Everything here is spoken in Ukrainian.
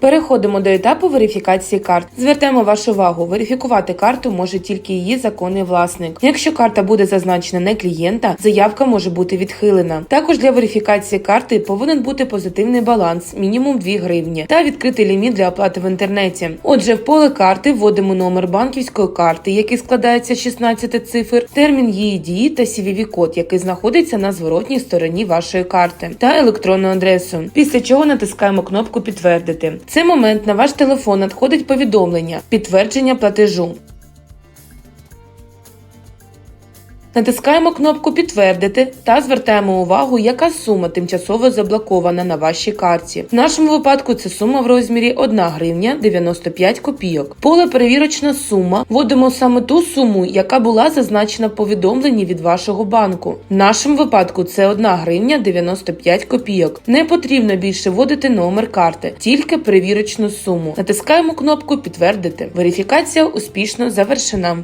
Переходимо до етапу верифікації карт. Звертаємо вашу увагу, верифікувати карту може тільки її законний власник. Якщо карта буде зазначена не клієнта, заявка може бути відхилена. Також для верифікації карти повинен бути позитивний баланс, мінімум 2 гривні, та відкритий ліміт для оплати в інтернеті. Отже, в поле карти вводимо номер банківської карти, який складається з 16 цифр, термін її дії та cvv код який знаходиться на зворотній стороні вашої карти, та електронну адресу. Після чого натискаємо кнопку Підтвердити. Цей момент на ваш телефон надходить повідомлення підтвердження платежу. Натискаємо кнопку Підтвердити та звертаємо увагу, яка сума тимчасово заблокована на вашій карті. В нашому випадку це сума в розмірі 1 гривня 95 копійок. Поле перевірочна сума. Вводимо саме ту суму, яка була зазначена в повідомленні від вашого банку. В нашому випадку це 1 гривня 95 копійок. Не потрібно більше вводити номер карти, тільки перевірочну суму. Натискаємо кнопку Підтвердити. Верифікація успішно завершена.